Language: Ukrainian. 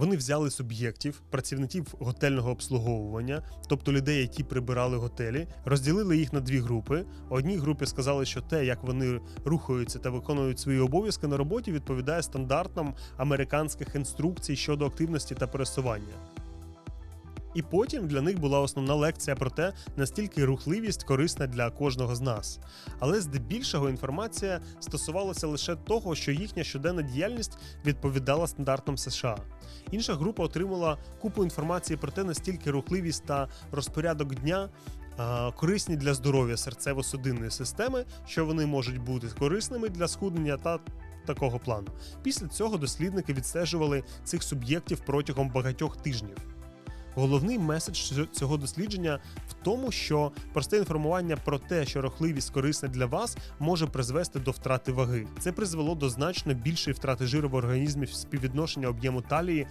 Вони взяли суб'єктів, працівників готельного обслуговування, тобто людей, які прибирали готелі, розділили їх на дві групи. Одній групі сказали, що те, як вони рухаються та виконують свої обов'язки на роботі, відповідає стандартам американських інструкцій щодо активності та пересування. І потім для них була основна лекція про те, настільки рухливість корисна для кожного з нас. Але здебільшого інформація стосувалася лише того, що їхня щоденна діяльність відповідала стандартам США. Інша група отримала купу інформації про те, настільки рухливість та розпорядок дня корисні для здоров'я серцево-судинної системи, що вони можуть бути корисними для схуднення та такого плану. Після цього дослідники відстежували цих суб'єктів протягом багатьох тижнів. Головний меседж цього дослідження в тому, що просте інформування про те, що рухливість корисна для вас, може призвести до втрати ваги. Це призвело до значно більшої втрати жиру в організмі в співвідношення об'єму талії